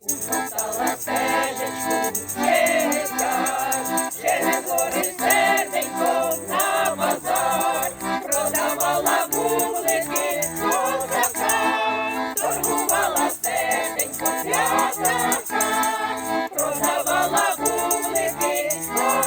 Устала стежечку, життя, через гори серденько на базар, продавала вулики козака, торгувала стеженько п'ятака, продавала вулики козака,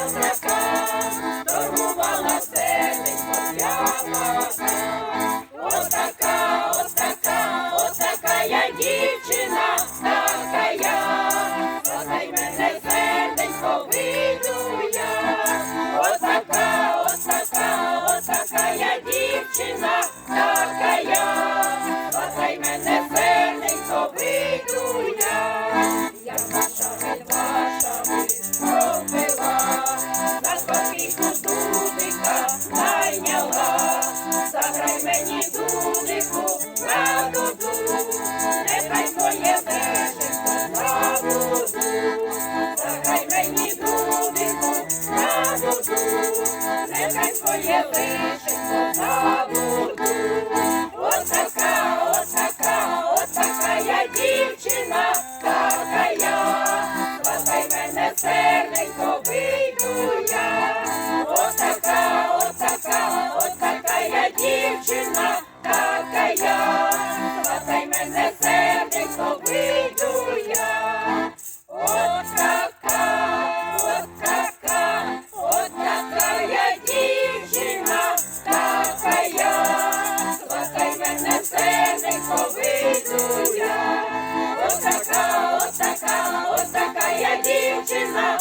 дівчина, така я, Продай мене серденько вийду я. Я ваша вила, пробила, на спокійку нехай своє лишить на вулку. Така, ось така, ось така я дівчина. cheza